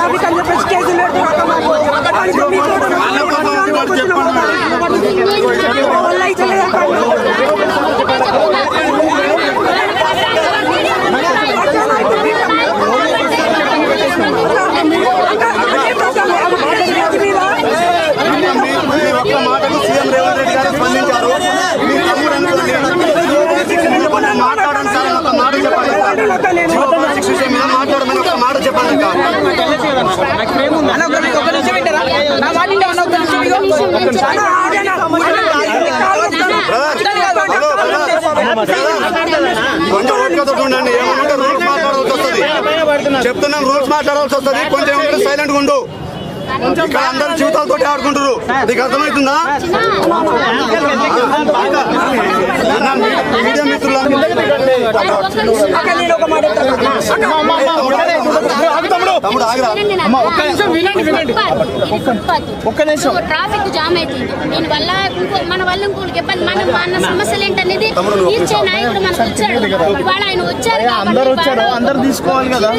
ప్రాధికారులు ప్రతి కేసులు మాట్లాడండి సార్ ఒక మాట చెప్పండి శిక్ష మీద మాట్లాడమని ఒక మాట చెప్పండి కొంచెం ఓపికతో ఉండండి ఏమంటే రూల్స్ మాట్లాడాల్సి వస్తుంది చెప్తున్నాం రూల్స్ మాట్లాడాల్సి వస్తుంది కొంచెం ఏమంటే సైలెంట్ ఉండు ఇక్కడ అందరు జీవితాలతో ఆడుకుంటారు నీకు అర్థమవుతుందా మీడియా మిత్రులు తమ్ముడు ఆగిరా? ఒక్క నిమిషం వినండి వినండి. ఒక్క నిమిషం. ట్రాఫిక్ జామ్ అవుతుంది దీని వల్ల మన వల్ల ఇంకోటికి ఇబ్బంది మన మన సమస్యలు ఏంటనేది తీర్చే నాయకుడు మనకు వచ్చాడు. ఇవాళ ఆయన వచ్చారు అందరూ వచ్చారు. అందరు తీసుకోవాలి కదా.